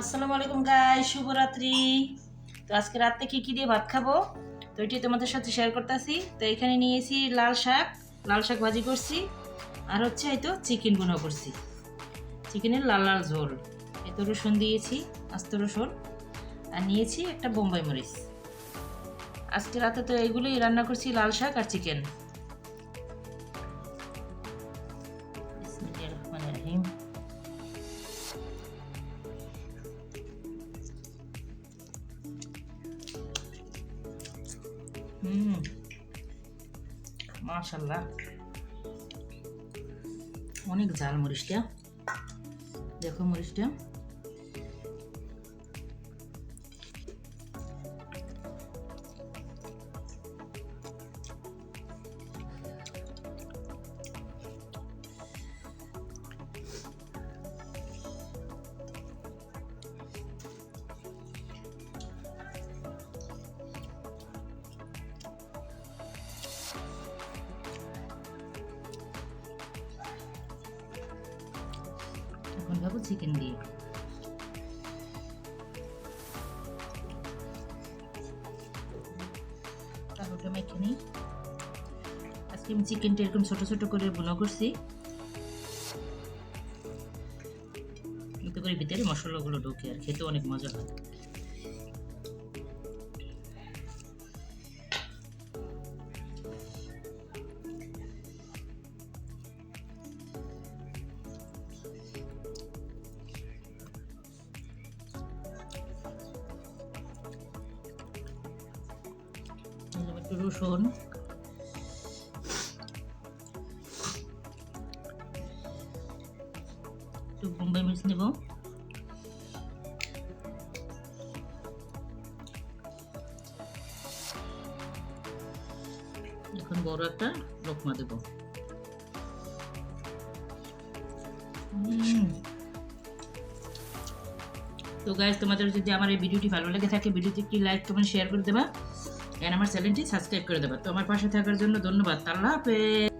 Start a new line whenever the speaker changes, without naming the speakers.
আসসালামু আলাইকুম গাই শুভরাত্রি। তো আজকে রাত্রে কী কী দিয়ে ভাত খাব? তো এটি তোমাদের সাথে শেয়ার করতেছি। তো এখানে নিয়েছি লাল শাক লাল শাক ভাজি করছি। আর হচ্ছে হয়তো চিকেন বোনা করছি। চিকেনের লাল লাল ঝোল। এত রসুন দিয়েছি, আস্ত রসুন। আর নিয়েছি একটা বোম্বাই মরিচ। আজকে রাতে তো এগুলোই রান্না করছি, লাল শাক আর চিকেন রহমান হুম। মাশাল্লাহ অনেক ঝাল মরিচটা। দেখো মরিচটা। এখন খাব চিকেন দিয়ে তাহলে মেখে নিই। আজকে আমি চিকেনটা এরকম ছোট ছোট করে বুনো করছি। এতে করে ভিতরে মশলাগুলো ঢোকে আর খেতে অনেক মজা হয়। রসুন একটু বোম্বাই মরিচ নেব এখন বড় একটা লোকমা দেব উম। তো গাইজ তোমাদের যদি আমার এই ভিডিওটি ভালো লেগে থাকে ভিডিওটি একটি লাইক কমেন্ট শেয়ার করে দেবা। অ্যান্ড আমার চ্যানেলটি সাবস্ক্রাইব করে দেবা। তো আমার পাশে থাকার জন্য ধন্যবাদ। আল্লাহ হাফেজ।